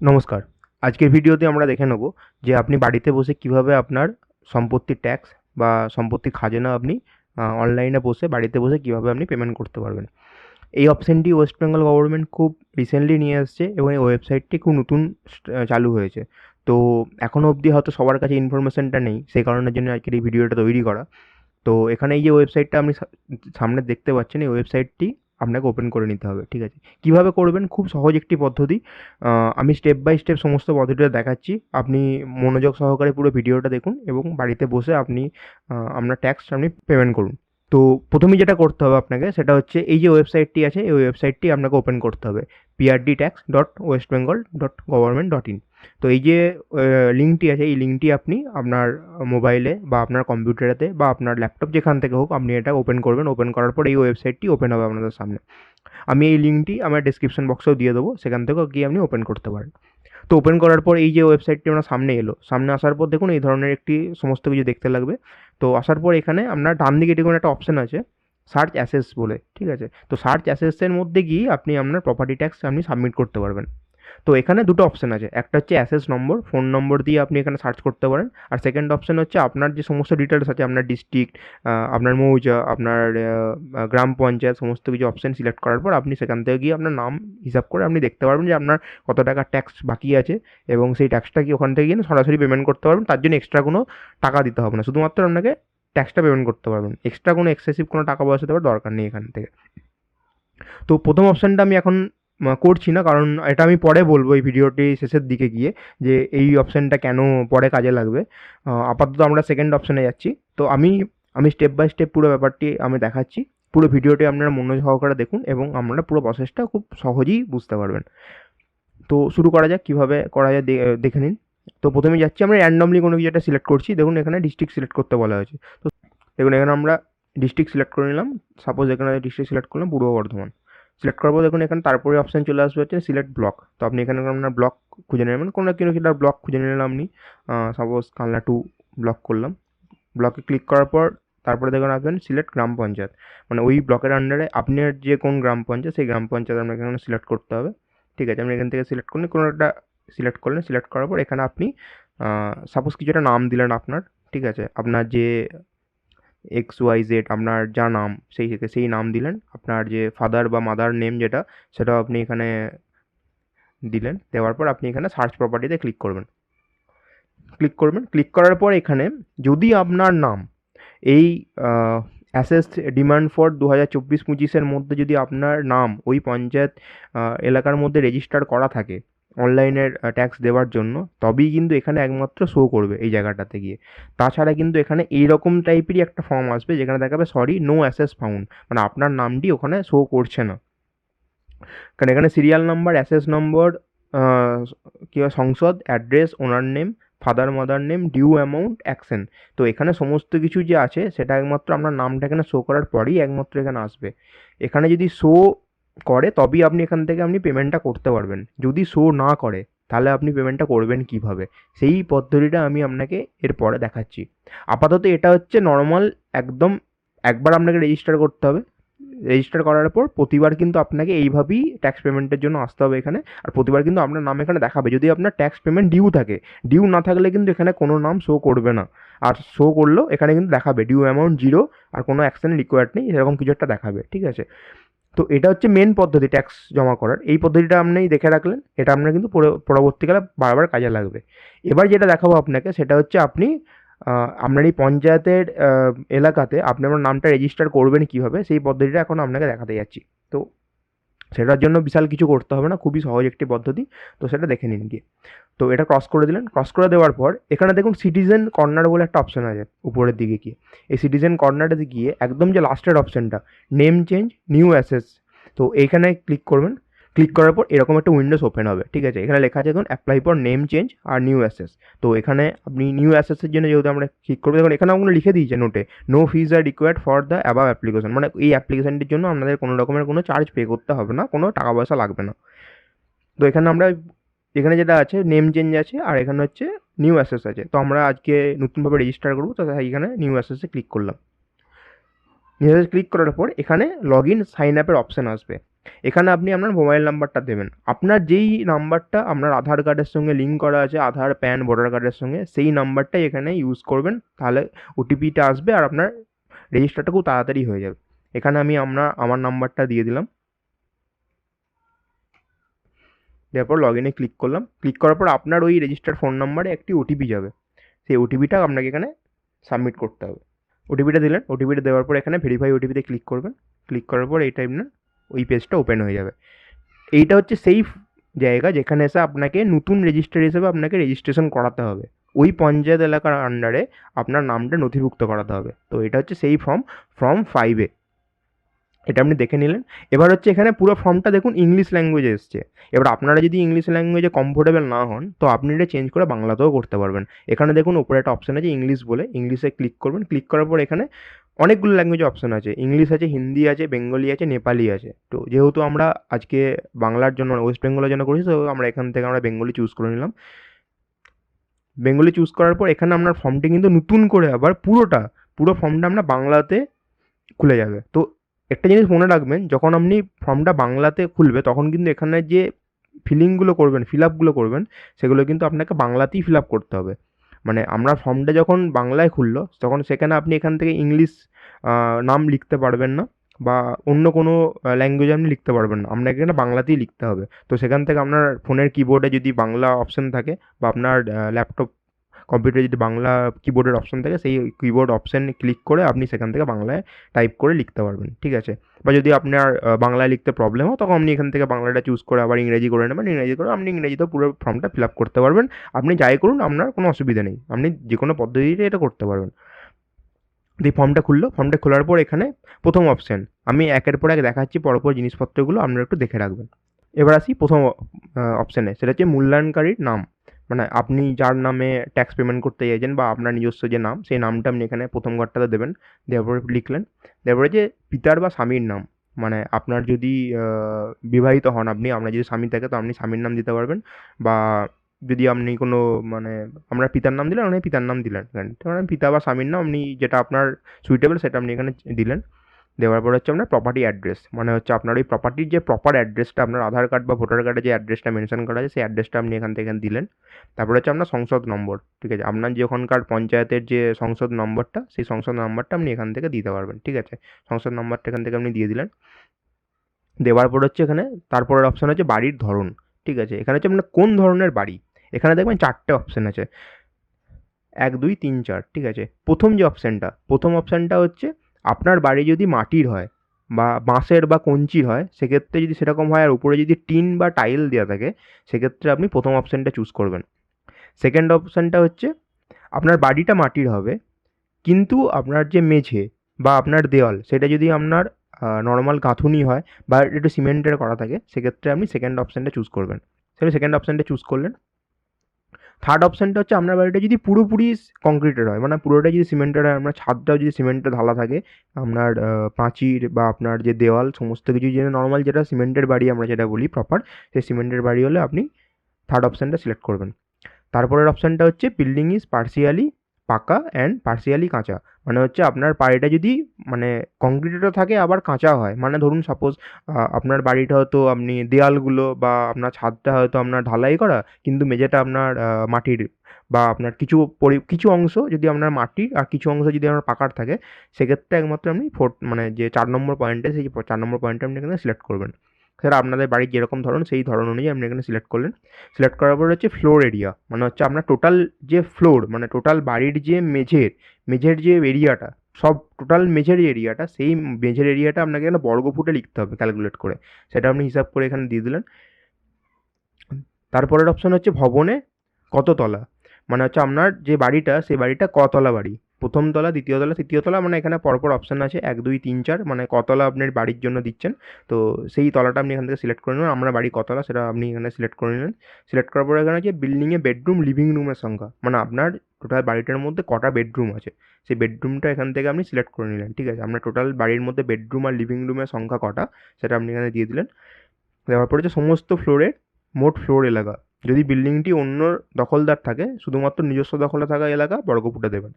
নমস্কার। আজকের ভিডিওতে আমরা দেখে নেব যে আপনি বাড়িতে বসে কীভাবে আপনার সম্পত্তির ট্যাক্স বা সম্পত্তি খাজনা আপনি অনলাইনে বসে বাড়িতে বসে কীভাবে আপনি পেমেন্ট করতে পারবেন। এই অপশানটি ওয়েস্ট বেঙ্গল গভর্নমেন্ট খুব রিসেন্টলি নিয়ে এসছে এবং এই ওয়েবসাইটটি খুব নতুন চালু হয়েছে। তো এখনও অবধি হয়তো সবার কাছে ইনফরমেশনটা নেই, সেই কারণের জন্য আজকের এই ভিডিওটা তৈরি করা। তো এখানে এই যে ওয়েবসাইটটা আপনি সামনে দেখতে পাচ্ছেন, এই ওয়েবসাইটটি আপনাকে ওপেন করে নিতে হবে, ঠিক আছে? কীভাবে করবেন? খুব সহজ একটি পদ্ধতি। আমি স্টেপ বাই স্টেপ সমস্ত পদ্ধতিটা দেখাচ্ছি। আপনি মনোযোগ সহকারে পুরো ভিডিওটা দেখুন এবং বাড়িতে বসে আপনি আপনার ট্যাক্স আপনি পেমেন্ট করুন। তো প্রথমে যেটা করতে হবে আপনাকে সেটা হচ্ছে এই যে ওয়েবসাইটটি আছে, এই ওয়েবসাইটটি আপনাকে ওপেন করতে হবে। PRD tax dot West Bengal dot government dot in তো এই যে লিঙ্কটি আছে, এই লিঙ্কটি আপনি আপনার মোবাইলে বা আপনার কম্পিউটারেতে বা আপনার ল্যাপটপ যেখান থেকে হোক আপনি এটা ওপেন করবেন। ওপেন করার পর এই ওয়েবসাইটটি ওপেন হবে আপনাদের সামনে। আমি এই লিঙ্কটি আমার ডিসক্রিপশন বক্সেও দিয়ে দেবো, সেখান থেকেও গিয়ে আপনি ওপেন করতে পারেন। তো ওপেন করার পর এই যে ওয়েবসাইটটি আমার সামনে এলো, সামনে আসার পর দেখুন এই ধরনের একটি সমস্ত কিছু দেখতে লাগবে। তো আসার পর এখানে আপনার ডান দিকে দেখুন একটা অপশান আছে সার্চ অ্যাসেস বলে, ঠিক আছে? তো সার্চ অ্যাসেসের মধ্যে গিয়ে আপনি আপনার প্রপার্টি ট্যাক্স আপনি সাবমিট করতে পারবেন। তো এখানে দুটো অপশান আছে। একটা হচ্ছে অ্যাসেস নম্বর ফোন নম্বর দিয়ে আপনি এখানে সার্চ করতে পারেন। আর সেকেন্ড অপশান হচ্ছে আপনার যে সমস্ত ডিটেলস আছে, আপনার ডিস্ট্রিক্ট আপনার মৌজা, আপনার গ্রাম পঞ্চায়েত, সমস্ত কিছু অপশান সিলেক্ট করার পর আপনি সেখান থেকে গিয়ে আপনার নাম হিসাব করে আপনি দেখতে পারবেন যে আপনার কত টাকা ট্যাক্স বাকি আছে এবং সেই ট্যাক্সটা কি ওখান থেকে গিয়ে সরাসরি পেমেন্ট করতে পারবেন। তার জন্য এক্সট্রা কোনো টাকা দিতে হবে না। শুধুমাত্র আপনাকে ট্যাক্সটা পেমেন্ট করতে পারবেন। এক্সট্রা কোনো এক্সেসিভ কোনো টাকা পয়সা দেওয়ার দরকার নেই এখান থেকে। তো প্রথম অপশানটা আমি এখন করছি না, কারণ এটা আমি পরে বলব এই ভিডিওটি শেষের দিকে গিয়ে, যে এই অপশানটা কেন পরে কাজে লাগবে। আপাতত আমরা সেকেন্ড অপশানে যাচ্ছি। তো আমি আমি স্টেপ বাই স্টেপ পুরো ব্যাপারটি আমি দেখাচ্ছি। পুরো ভিডিওটি আপনারা মনোযোগ সহকারে দেখুন এবং আপনারা পুরো প্রসেসটা খুব সহজেই বুঝতে পারবেন। তো শুরু করা যাক, কীভাবে করা যায় দেখে নিন। তো প্রথমে যাচ্ছি আমরা র্যান্ডমলি কোনো কিছু একটা সিলেক্ট করছি। দেখুন এখানে ডিস্ট্রিক্ট সিলেক্ট করতে বলা হয়েছে। তো দেখুন এখানে আমরা ডিস্ট্রিক্ট সিলেক্ট করে নিলাম। সাপোজ এখানে ডিস্ট্রিক্ট সিলেক্ট করলাম, পূর্ব বর্ধমান। সিলেক্ট করব, দেখুন এখানে তারপরে অপশান চলে আসবে হচ্ছে সিলেক্ট ব্লক তো আপনি এখানে আপনার ব্লক খুঁজে নেবেন কোনো না কোনো সেটা ব্লক খুঁজে নিলেন আপনি। সাপোজ কালনা টু ব্লক করলাম। ব্লকে ক্লিক করার পর তারপরে দেখুন আসবেন সিলেক্ট গ্রাম পঞ্চায়েত। মানে ওই ব্লকের আন্ডারে আপনার যে কোন গ্রাম পঞ্চায়েত, সেই গ্রাম পঞ্চায়েত আপনাকে এখানে সিলেক্ট করতে হবে। ঠিক আছে, আপনি এখান থেকে সিলেক্ট করলেন কোনো একটা সিলেক্ট করলেন সিলেক্ট করার পর এখানে আপনি সাপোজ কিছু একটা নাম দিলেন আপনার, ঠিক আছে? আপনার যে এক্স ওয়াই জেড আপনার যা নাম, সেই সেই নাম দিলেন। আপনার যে ফাদার বা মাদার নেম যেটা, সেটাও আপনি এখানে দিলেন। দেওয়ার পর আপনি এখানে সার্চ প্রপার্টিতে ক্লিক করবেন। ক্লিক করবেন। ক্লিক করার পর এখানে যদি আপনার নাম এই অ্যাসেস ডিমান্ড ফর দু হাজার চব্বিশ পঁচিশের মধ্যে যদি আপনার নাম ওই পঞ্চায়েত এলাকার মধ্যে রেজিস্টার করা থাকে অনলাইনের ট্যাক্স দেওয়ার জন্য, তবেই কিন্তু এখানে একমাত্র শো করবে এই জায়গাটাতে গিয়ে। তাছাড়া কিন্তু এখানে এইরকম টাইপেরই একটা ফর্ম আসবে যেখানে দেখাবে সরি নো অ্যাসেস ফাউন্ড মানে আপনার নামটি ওখানে শো করছে না। কারণ এখানে সিরিয়াল নাম্বার অ্যাসেস নম্বর কী সংসদ address owner name father mother name due amount action তো এখানে সমস্ত কিছু যে আছে, সেটা একমাত্র আপনার নামটা এখানে শো করার পরেই একমাত্র এখানে আসবে। এখানে যদি শো করে, তবেই আপনি এখান থেকে আপনি পেমেন্টটা করতে পারবেন। যদি শো না করে, তাহলে আপনি পেমেন্টটা করবেন কীভাবে? সেই পদ্ধতিটা আমি আপনাকে এরপরে দেখাচ্ছি। আপাতত এটা হচ্ছে নর্মাল একদম একবার আপনাকে রেজিস্টার করতে হবে। রেজিস্টার করার পর প্রতিবার কিন্তু আপনাকে এইভাবেই ট্যাক্স পেমেন্টের জন্য আসতে হবে এখানে। আর প্রতিবার কিন্তু আপনার নাম এখানে দেখাবে। যদি আপনার ট্যাক্স পেমেন্ট ডিউ থাকে ডিউ না থাকলে কিন্তু এখানে কোনো নাম শো করবে না। আর শো করলেও এখানে কিন্তু দেখাবে। ডিউ অ্যামাউন্ট জিরো আর কোনো অ্যাকশন রিকোয়ার্ড নেই। এরকম কিছু একটা দেখাবে, ঠিক আছে? তো এটা হচ্ছে মেন পদ্ধতি ট্যাক্স জমা করার। এই পদ্ধতিটা আপনি দেখে রাখলেন, এটা আপনার কিন্তু পরবর্তীকালে বারবার কাজে লাগবে। এবার যেটা দেখাবো আপনাকে, সেটা হচ্ছে আপনি আপনার এই পঞ্চায়েতের এলাকাতে আপনি আপনার নামটা রেজিস্টার করবেন কীভাবে, সেই পদ্ধতিটা এখন আপনাকে দেখাতে যাচ্ছি। তো সেটার জন্য বিশাল কিছু করতে হবে না, খুবই সহজ একটি পদ্ধতি। তো সেটা দেখে নিন গিয়ে। তো এটা ক্রস করে দিলেন। ক্রস করে দেওয়ার পর এখানে দেখুন সিটিজেন কর্নার বলে একটা অপশান আছে উপরের দিকে গিয়ে। এই সিটিজেন কর্নারটাতে গিয়ে একদম যে লাস্টের অপশানটা নেম চেঞ্জ নিউ অ্যাসেস তো এইখানে ক্লিক করবেন। ক্লিক করার পর এরকম একটা উইন্ডোজ ওপেন হবে, ঠিক আছে? এখানে লেখা আছে, দেখুন অ্যাপ্লাই ফর নেম চেঞ্জ আর নিউ অ্যাসেস তো এখানে আপনি নিউ অ্যাসেসের জন্য যেহেতু আমরা ক্লিক করব, দেখুন, এখানে আমরা লিখে দিয়েছে নোটে no fees are required for the above application মানে এই অ্যাপ্লিকেশনটির জন্য আপনাদের কোনো রকমের কোনো চার্জ পে করতে হবে না, কোনো টাকা পয়সা লাগবে না। তো এখানে আমরা, এখানে যেটা আছে নেম চেঞ্জ আছে আর এখানে হচ্ছে নিউ অ্যাসেস আছে। তো আমরা আজকে নতুনভাবে রেজিস্টার করব, তো এখানে নিউ অ্যাসেসে ক্লিক করলাম। নিউ অ্যাসেস ক্লিক করার পর এখানে লগ ইন সাইন আপের অপশান আসবে। এখানে আপনি আপনার মোবাইল নাম্বারটা দেবেন। আপনার যেই নাম্বারটা আপনার আধার কার্ডের সঙ্গে লিঙ্ক করা আছে, আধার প্যান ভোটার কার্ডের সঙ্গে, সেই নাম্বারটাই এখানে ইউজ করবেন, তাহলে ওটিপিটা আসবে আর আপনার রেজিস্টারটা খুব তাড়াতাড়ি হয়ে যাবে। এখানে আমি আমরা, আমার নাম্বারটা দিয়ে দিলাম। দেওয়ার পর লগ ইনে ক্লিক করলাম। ক্লিক করার পর আপনার ওই রেজিস্টার ফোন নাম্বারে একটি ওটিপি যাবে। সেই ওটিপিটা আপনাকে এখানে সাবমিট করতে হবে। ওটিপিটা দিলেন। ওটিপিটা দেওয়ার পর এখানে ভেরিফাই ওটিপিতে ক্লিক করবেন। ক্লিক করার পর এই টাইম না ওই পেজটা ওপেন হয়ে যাবে। এইটা হচ্ছে সেই জায়গা যেখানে এসে আপনাকে নতুন রেজিস্টার হিসেবে আপনাকে রেজিস্ট্রেশন করাতে হবে। ওই পঞ্চায়েত এলাকার আন্ডারে আপনার নামটা নথিভুক্ত করাতে হবে। তো এটা হচ্ছে সেই ফর্ম ফর্ম ফাইভে এটা আপনি দেখে নিলেন। এবার হচ্ছে এখানে পুরো ফর্মটা দেখুন ইংলিশ ল্যাঙ্গুয়েজে এসছে। এবার আপনারা যদি ইংলিশ ল্যাঙ্গুয়েজে কমফোর্টেবল না হন, তো আপনি এটা চেঞ্জ করে বাংলাতেও করতে পারবেন। এখানে দেখুন, উপরে একটা অপশান আছে ইংলিশ বলে। ইংলিশে ক্লিক করবেন। ক্লিক করার পর এখানে অনেকগুলো ল্যাঙ্গুয়েজ অপশান আছে। ইংলিশ আছে হিন্দি আছে বেঙ্গলি আছে নেপালি আছে। তো যেহেতু আমরা আজকে বাংলার জন্য ওয়েস্ট বেঙ্গলের জন্য করেছি, তো আমরা এখান থেকে আমরা বেঙ্গলি চুজ করে নিলাম। বেঙ্গলি চুজ করার পর এখানে আপনার ফর্মটি কিন্তু নতুন করে আবার পুরোটা, পুরো ফর্মটা আপনার বাংলাতে খুলে যাবে। তো একটা জিনিস মনে রাখবেন, যখন আপনি ফর্মটা বাংলাতে খুলবে, তখন কিন্তু এখানে যে ফিলিংগুলো করবেন ফিল আপগুলো করবেন, সেগুলো কিন্তু আপনাকে বাংলাতেই ফিল আপ করতে হবে। মানে আমরা ফর্মটা যখন বাংলায় খুললো, তখন সেখানে আপনি এখান থেকে ইংলিশ নাম লিখতে পারবেন না বা অন্য কোনো ল্যাঙ্গুয়েজ আপনি লিখতে পারবেন না। আপনাকে এখানে বাংলাতেই লিখতে হবে। তো সেখান থেকে আপনার ফোনের কিবোর্ডে যদি বাংলা অপশান থাকে বা আপনার ল্যাপটপ কম্পিউটারে যদি বাংলা কিবোর্ডের অপশান থাকে, সেই কিবোর্ড অপশান ক্লিক করে আপনি সেখান থেকে বাংলায় টাইপ করে লিখতে পারবেন, ঠিক আছে? বা যদি আপনার বাংলায় লিখতে প্রবলেম হয়, তখন আপনি এখান থেকে বাংলাটা চুজ করে আবার ইংরেজি করে নেবেন, ইংরেজি করে আপনি ইংরেজিতেও পুরো ফর্মটা ফিল আপ করতে পারবেন। আপনি যাই করুন, আপনার কোনো অসুবিধা নেই, আপনি যে কোনো পদ্ধতিতে এটা করতে পারবেন। দিয়ে ফর্মটা খুললো ফর্মটা খোলার পর এখানে প্রথম অপশান আমি একের পর এক দেখাচ্ছি, পরপর জিনিসপত্রগুলো আপনারা একটু দেখে রাখবেন। এবার আসি প্রথম অপশানে সেটা হচ্ছে মূল্যায়নকারীর নাম। মানে আপনি যার নামে ট্যাক্স পেমেন্ট করতে চাইছেন বা আপনার নিজস্ব যে নাম, সেই নামটা আপনি এখানে প্রথম ঘরটাতে দেবেন। দেওয়ার পরে লিখলেন। দেওয়ার পরে যে পিতার বা স্বামীর নাম মানে আপনার যদি বিবাহিত হন আপনি, আপনার যদি স্বামী থাকে তো আপনি স্বামীর নাম দিতে পারবেন। বা যদি আপনি কোনো মানে আমরা পিতার নাম দিলেন, আপনি পিতার নাম দিলেন। মানে পিতা বা স্বামীর নাম, আপনি যেটা আপনার সুইটেবল সেটা আপনি এখানে দিলেন। দেওয়ার পর হচ্ছে আপনার প্রপার্টি অ্যাড্রেস মানে হচ্ছে আপনার ওই প্রপার্টির যে প্রপার অ্যাড্রেসটা আপনার আধার কার্ড বা ভোটার কার্ডে যে অ্যাড্রেসটা মেনশন করা আছে, সেই অ্যাড্রেসটা আপনি এখান থেকে দিলেন। তারপর হচ্ছে আপনার সংসদ নম্বর, ঠিক আছে? আপনার যে ওখানকার পঞ্চায়েতের যে সংসদ নম্বরটা, সেই সংসদ নম্বরটা আপনি এখান থেকে দিতে পারবেন, ঠিক আছে? সংসদ নম্বরটা এখান থেকে আপনি দিয়ে দিলেন। দেওয়ার পর হচ্ছে এখানে, তারপরের অপশান হচ্ছে বাড়ির ধরন, ঠিক আছে? এখানে হচ্ছে আপনার কোন ধরনের বাড়ি? এখানে দেখবেন চারটে অপশান আছে। এক, দুই, তিন, চার, ঠিক আছে? প্রথম যে অপশানটা প্রথম অপশানটা হচ্ছে আপনার বাড়ি যদি মাটির হয় বা বাঁশের বা কঞ্চির হয়, সেক্ষেত্রে যদি সেরকম হয় আর উপরে যদি টিন বা টাইল দেওয়া থাকে, সেক্ষেত্রে আপনি প্রথম অপশানটা চুজ করবেন। সেকেন্ড অপশানটা হচ্ছে, আপনার বাড়িটা মাটির হবে, কিন্তু আপনার যে মেঝে বা আপনার দেওয়াল, সেটা যদি আপনার নর্মাল গাঁথুনি হয় বা একটু সিমেন্টের করা থাকে, সেক্ষেত্রে আপনি সেকেন্ড অপশানটা চুজ করবেন। সেটা সেকেন্ড অপশানটা চুজ করলেন থার্ড অপশানটা হচ্ছে আপনার বাড়িটা যদি পুরোপুরি কংক্রিটের হয় মানে পুরোটা যদি সিমেন্টের হয়, আপনার ছাদটাও যদি সিমেন্টের ঢালা থাকে, আপনার প্রাচীর বা আপনার যে দেওয়াল, সমস্ত কিছু যে নর্মাল যেটা সিমেন্টের বাড়ি আমরা যেটা বলি প্রপার সেই সিমেন্টের বাড়ি হলে আপনি থার্ড অপশানটা সিলেক্ট করবেন। তারপরের অপশানটা হচ্ছে building is partially pucca and partially kutcha. মানে হচ্ছে আপনার বাড়িটা যদি মানে কংক্রিটেরও থাকে, আবার কাঁচা হয়। মানে ধরুন সাপোজ আপনার বাড়িটা হয়তো আপনি দেয়ালগুলো বা আপনার ছাদটা হয়তো আপনার ঢালাই করা, কিন্তু মেঝেটা আপনার মাটির বা আপনার কিছু পরি, কিছু অংশ যদি আপনার মাটির আর কিছু অংশ যদি আপনার পাকার থাকে, সেক্ষেত্রে একমাত্র আপনি ফোর মানে যে চার নম্বর পয়েন্টে সেই চার নম্বর পয়েন্টে আপনি এখানে সিলেক্ট করবেন। সেটা আপনাদের বাড়ির যেরকম ধরন, সেই ধরন অনুযায়ী আপনি এখানে সিলেক্ট করলেন। সিলেক্ট করার পর হচ্ছে ফ্লোর এরিয়া মানে হচ্ছে আপনার টোটাল যে ফ্লোর মানে টোটাল বাড়ির যে মেঝের মেঝের যে এরিয়াটা সব টোটাল মেঝের এরিয়াটা সেই মেঝের এরিয়াটা আপনাকে এখানে বর্গ ফুটে লিখতে হবে ক্যালকুলেট করে। সেটা আপনি হিসাব করে এখানে দিয়ে দিলেন। তারপরের অপশন হচ্ছে ভবনে কত তলা মানে হচ্ছে আপনার যে বাড়িটা, সেই বাড়িটা কতলা বাড়ি? প্রথম তলা, দ্বিতীয় তলা, তৃতীয় তলা মানে এখানে পরপর অপশান আছে, এক, দুই, তিন, চার মানে কতলা আপনার বাড়ির জন্য দিচ্ছেন। তো সেই তলাটা আপনি এখান থেকে সিলেক্ট করে নেবেন আমরা বাড়ি কতলা সেটা আপনি এখানে সিলেক্ট করে নিলেন। সিলেক্ট করার পরে এখানে আছে বিল্ডিংয়ে বেডরুম লিভিং রুমের সংখ্যা। মানে আপনার টোটাল বাড়িটার মধ্যে কটা বেডরুম আছে? সেই বেডরুমটা এখান থেকে আপনি সিলেক্ট করে নিলেন, ঠিক আছে? আপনার টোটাল বাড়ির মধ্যে বেডরুম আর লিভিং রুমের সংখ্যা কটা? সেটা আপনি এখানে দিয়ে দিলেন। দেওয়ার পরে যে সমস্ত ফ্লোরের মোট ফ্লোর এলাকা। যদি বিল্ডিংটি অন্য দখলদার থাকে, শুধুমাত্র নিজস্ব দখলে থাকা এলাকা, বর্গফুটে দেবেন।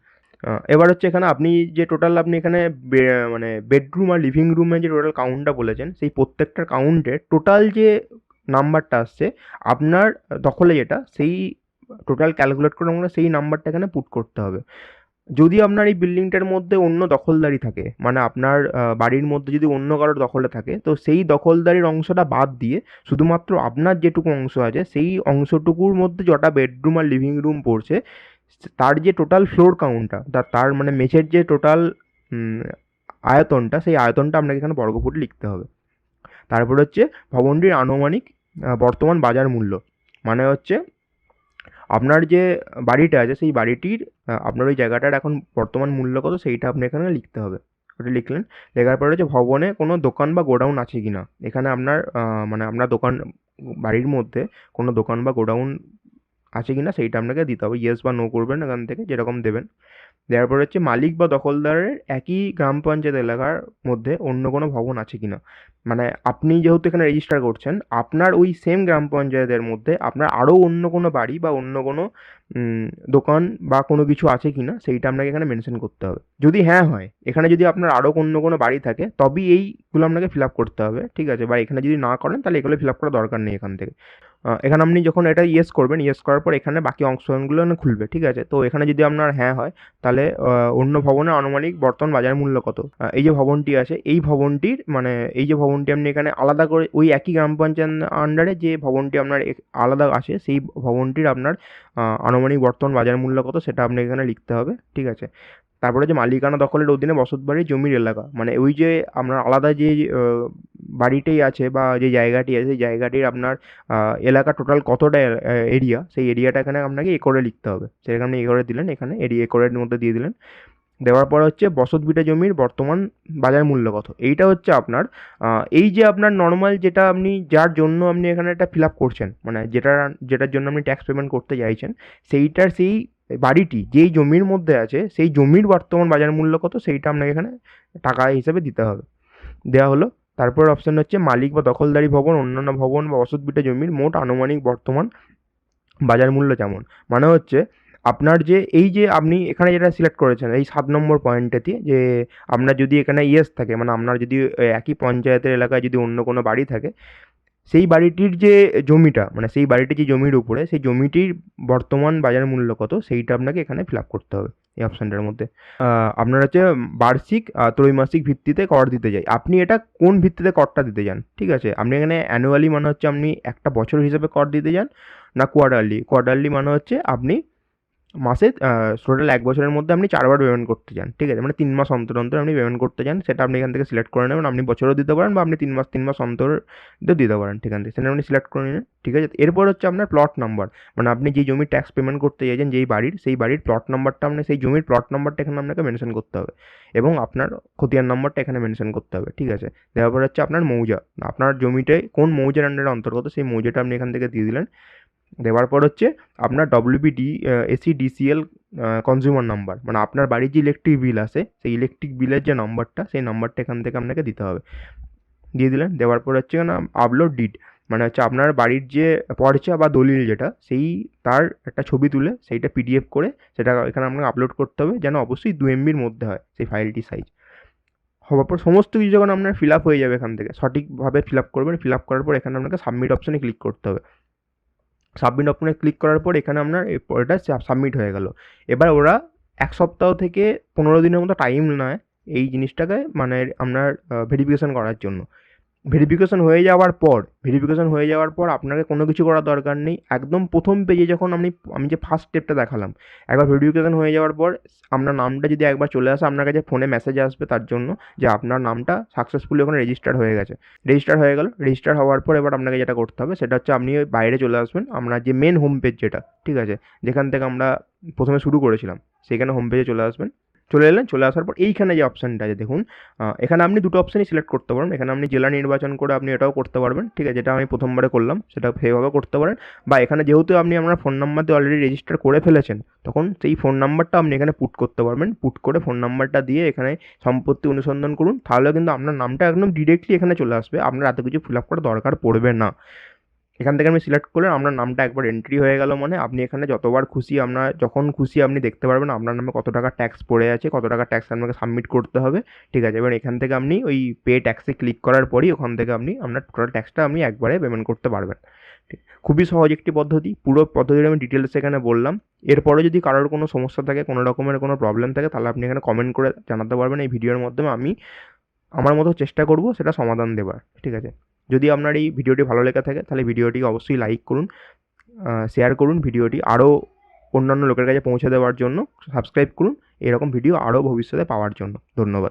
এবার হচ্ছে এখানে আপনি যে টোটাল আপনি এখানে মানে বেডরুম আর লিভিং রুমে যে টোটাল কাউন্টটা বলেছেন, সেই প্রত্যেকটার কাউন্টে টোটাল যে নাম্বারটা আসছে, আপনার দখলে যেটা, সেই টোটাল ক্যালকুলেট করে আমরা সেই নাম্বারটা এখানে পুট করতে হবে। যদি আপনার এই বিল্ডিংটার মধ্যে অন্য দখলদারি থাকে মানে আপনার বাড়ির মধ্যে যদি অন্য কারোর দখলে থাকে, তো সেই দখলদারির অংশটা বাদ দিয়ে শুধুমাত্র আপনার যেটুকু অংশ আছে, সেই অংশটুকুর মধ্যে যটা বেডরুম আর লিভিং রুম পড়ছে তার যে টোটাল ফ্লোর কাউন্টটা তার মানে মেঝের যে টোটাল আয়তনটা, সেই আয়তনটা আপনাকে এখানে বর্গফুট লিখতে হবে। তারপর হচ্ছে ভবনটির আনুমানিক বর্তমান বাজার মূল্য। মানে হচ্ছে আপনার যে বাড়িটা আছে, সেই বাড়িটির আপনার ওই জায়গাটার এখন বর্তমান মূল্য কত, সেইটা আপনি এখানে লিখতে হবে। ওটা লিখলেন, লেখার পরে হচ্ছে ভবনে কোনো দোকান বা গোডাউন আছে কি না এখানে আপনার মানে আপনার দোকান, বাড়ির মধ্যে কোনো দোকান বা গোডাউন আছে কি না সেইটা আপনাকে দিতে হবে। ইয়েস বা নো করবেন এখান থেকে, যেরকম দেবেন। দেওয়ার পরে হচ্ছে মালিক বা দখলদারের একই গ্রাম পঞ্চায়েত এলাকার মধ্যে অন্য কোনো ভবন আছে কি না মানে আপনি যেহেতু এখানে রেজিস্টার করছেন, আপনার ওই সেম গ্রাম পঞ্চায়েতের মধ্যে আপনার আরও অন্য কোনো বাড়ি বা অন্য কোনো দোকান বা কোনো কিছু আছে কি না সেইটা আপনাকে এখানে মেনশন করতে হবে। যদি হ্যাঁ হয়, এখানে যদি আপনার আরও অন্য কোনো বাড়ি থাকে, তবেই এইগুলো আপনাকে ফিল আপ করতে হবে, ঠিক আছে? বা এখানে যদি না করেন, তাহলে এগুলো ফিল আপ করার দরকার নেই এখান থেকে। এখানে আপনি যখন এটা ইয়েস করবেন ইয়েস করার পর এখানে বাকি অংশগুলো খুলবে, ঠিক আছে? তো এখানে যদি আপনার হ্যাঁ হয়, তাহলে অন্য ভবনের আনুমানিক বর্তমান বাজার মূল্য কত? এই যে ভবনটি আছে, এই ভবনটির মানে এই যে ভবনটি আপনি এখানে আলাদা করে ওই একই গ্রাম পঞ্চায়েত আন্ডারে যে ভবনটি আপনার আলাদা আছে, সেই ভবনটির আপনার আনুমানিক বর্তমান বাজার মূল্য কত সেটা আপনি এখানে লিখতে হবে, ঠিক আছে? তারপরে যে মালিকানা দখলের অধীনে বসতবাড়ি জমির এলাকা মানে ওই যে আপনার আলাদা যে বাড়িটাই আছে বা যে জায়গাটি আছে, সেই জায়গাটির আপনার এলাকা টোটাল কতটা এরিয়া সেই এরিয়াটা এখানে আপনাকে এ করে লিখতে হবে। সেখানে আপনি এ করে দিলেন, এখানে এরিয়া একরের মধ্যে দিয়ে দিলেন। দেওয়ার পর হচ্ছে বসত বিটা জমির বর্তমান বাজার মূল্য কত? এইটা হচ্ছে আপনার এই যে আপনার নর্মাল যেটা আপনি, যার জন্য আপনি এখানে একটা ফিল আপ করছেন মানে যেটা, যেটার জন্য আপনি ট্যাক্স পেমেন্ট করতে চাইছেন, সেইটার সেই বাড়িটি, যেই জমির মধ্যে আছে, সেই জমির বর্তমান বাজার মূল্য কত? সেইটা আপনাকে এখানে টাকা হিসেবে দিতে হবে। দেওয়া হলো। তারপর অপশান হচ্ছে মালিক বা দখলদারি ভবন, অন্যান্য ভবন বা বসত ভিটা জমির মোট আনুমানিক বর্তমান বাজার মূল্য যেমন। মানে হচ্ছে আপনার যে, এই যে আপনি এখানে যেটা সিলেক্ট করেছেন, এই সাত নম্বর পয়েন্টটাতে যে, আপনার যদি এখানে ইয়েস থাকে মানে আপনার যদি একই পঞ্চায়েতের এলাকায় যদি অন্য কোনো বাড়ি থাকে, সেই বাড়িটির যে জমিটা মানে সেই বাড়িটির যে জমির উপরে, সেই জমিটির বর্তমান বাজার মূল্য কত, সেইটা আপনাকে এখানে ফিল আপ করতে হবে, এই অপশানটার মধ্যে। আপনার হচ্ছে বার্ষিক ত্রৈমাসিক ভিত্তিতে কর দিতে চাই। আপনি এটা কোন ভিত্তিতে করটা দিতে চান? ঠিক আছে, আপনি এখানে অ্যানুয়ালি মানে হচ্ছে আপনি একটা বছর হিসেবে কর দিতে চান, না কোয়ার্টারলি কোয়ার্টারলি মানে হচ্ছে আপনি মাসে টোটাল এক বছরের মধ্যে আপনি চারবার পেমেন্ট করতে চান, ঠিক আছে? মানে তিন মাস অন্তর অন্তর আপনি পেমেন্ট করতে চান, সেটা আপনি এখান থেকে সিলেক্ট করে নেবেন, আপনি বছরও দিতে পারেন বা আপনি তিন মাস তিন মাস অন্তর দিতে পারেন, ঠিক আছে? সেটা আপনি সিলেক্ট করে নিলেন, ঠিক আছে? এরপর হচ্ছে আপনার প্লট নাম্বার মানে আপনি যেই জমির ট্যাক্স পেমেন্ট করতে চাইছেন, যেই বাড়ির, সেই বাড়ির প্লট নাম্বারটা আপনি, সেই জমির প্লট নাম্বারটা এখানে আপনাকে মেনশন করতে হবে এবং আপনার খতিয়ান নাম্বারটা এখানে মেনশন করতে হবে, ঠিক আছে? দেওয়ার পর হচ্ছে আপনার মৌজা, আপনার জমিটায় কোন মৌজার আন্ডারে অন্তর্গত, সেই মৌজাটা আপনি এখান থেকে দিয়ে দিলেন দেওয়ার পর হচ্ছে আপনার WBD AC DCL consumer number মানে আপনার বাড়ির যে ইলেকট্রিক বিল আছে, সেই ইলেকট্রিক বিলের যে নাম্বারটা সেই নাম্বারটা এখান থেকে আপনাকে দিতে হবে। দিয়ে দিলেন, দেওয়ার পর হচ্ছে না আপলোড ডিড মানে হচ্ছে আপনার বাড়ির যে পর্চা বা দলিল যেটা, সেই তার একটা ছবি তুলে, সেইটা পিডিএফ করে, সেটা এখানে আপনাকে আপলোড করতে হবে, যেন অবশ্যই দু এমবির মধ্যে হয় সেই ফাইলটি সাইজ হওয়ার পর সমস্ত কিছু যখন আপনার ফিল আপ হয়ে যাবে এখান থেকে, সঠিকভাবে ফিল আপ করবেন ফিল আপ করার পর এখানে আপনাকে সাবমিট অপশানে ক্লিক করতে হবে। সাবমিট অপশনে ক্লিক করার পর এখানে আপনার এটা সাবমিট হয়ে গেল। এবার ওরা এক সপ্তাহ থেকে পনেরো দিনের মতো টাইম নেয় এই জিনিসটাকে মানে আপনার ভেরিফিকেশান করার জন্য। ভেরিফিকেশন হয়ে যাওয়ার পর ভেরিফিকেশন হয়ে যাওয়ার পর আপনাকে কোনো কিছু করার দরকার নেই। একদম প্রথম পেজে যখন আমি আমি যে ফার্স্ট স্টেপটা দেখালাম, একবার ভেরিফিকেশন হয়ে যাওয়ার পর আপনার নামটা যদি একবার চলে আসে, আপনার কাছে ফোনে মেসেজ আসবে তার জন্য যে আপনার নামটা সাকসেসফুলি ওখানে রেজিস্টার হয়ে গেছে। রেজিস্টার হয়ে গেল রেজিস্টার হওয়ার পর এবার আপনাকে যেটা করতে হবে, সেটা হচ্ছে আপনি ওই বাইরে চলে আসবেন, আপনার যে মেন হোম পেজ যেটা, ঠিক আছে? যেখান থেকে আমরা প্রথমে শুরু করেছিলাম, সেখানে হোম পেজে চলে আসবেন। চলে এলেন, চলে আসার পর এইখানে যে অপশানটা আছে, দেখুন এখানে আপনি দুটো অপশানই সিলেক্ট করতে পারেন এখানে আপনি জেলা নির্বাচন করে আপনি এটাও করতে পারবেন, ঠিক আছে? যেটা আমি প্রথমবারে করলাম, সেটা সেভাবে করতে পারেন। বা এখানে যেহেতু আপনি আপনার ফোন নাম্বার দিয়ে অলরেডি রেজিস্টার করে ফেলেছেন, তখন সেই ফোন নাম্বারটা আপনি এখানে পুট করতে পারবেন। পুট করে ফোন নাম্বারটা দিয়ে এখানে সম্পত্তি অনুসন্ধান করুন। তাহলে কিন্তু আপনার নামটা একদম ডিরেক্টলি এখানে চলে আসবে। আপনার এত কিছু ফিল আপ করার দরকার পড়বে না। এখান থেকে আপনি সিলেক্ট করলেন আপনার নামটা একবার এন্ট্রি হয়ে গেল মানে আপনি এখানে যতবার খুশি আপনার, যখন খুশি আপনি দেখতে পারবেন আপনার নামে কত টাকা ট্যাক্স পড়ে আছে, কত টাকা ট্যাক্স আপনাকে সাবমিট করতে হবে, ঠিক আছে? এবার এখান থেকে আপনি ওই পে ট্যাক্সে ক্লিক করার পরই ওখান থেকে আপনি আপনার টোটাল ট্যাক্সটা আপনি একবারে পেমেন্ট করতে পারবেন। খুবই সহজ একটি পদ্ধতি, পুরো পদ্ধতিটা আমি ডিটেলস এখানে বললাম। এরপরে যদি কারোর কোনো সমস্যা থাকে, কোনো রকমের কোনো প্রবলেম থাকে, তাহলে আপনি এখানে কমেন্ট করে জানাতে পারবেন, এই ভিডিওর মাধ্যমে আমি আমার মতো চেষ্টা করব সেটা সমাধান দেবার, ঠিক আছে? যদি আপনার এই ভিডিওটি ভালো লেগে থাকে, তাহলে ভিডিওটি অবশ্যই লাইক করুন শেয়ার করুন, ভিডিওটি আরও অন্যান্য লোকের কাছে পৌঁছে দেওয়ার জন্য সাবস্ক্রাইব করুন, এরকম ভিডিও আরও ভবিষ্যতে পাওয়ার জন্য। ধন্যবাদ।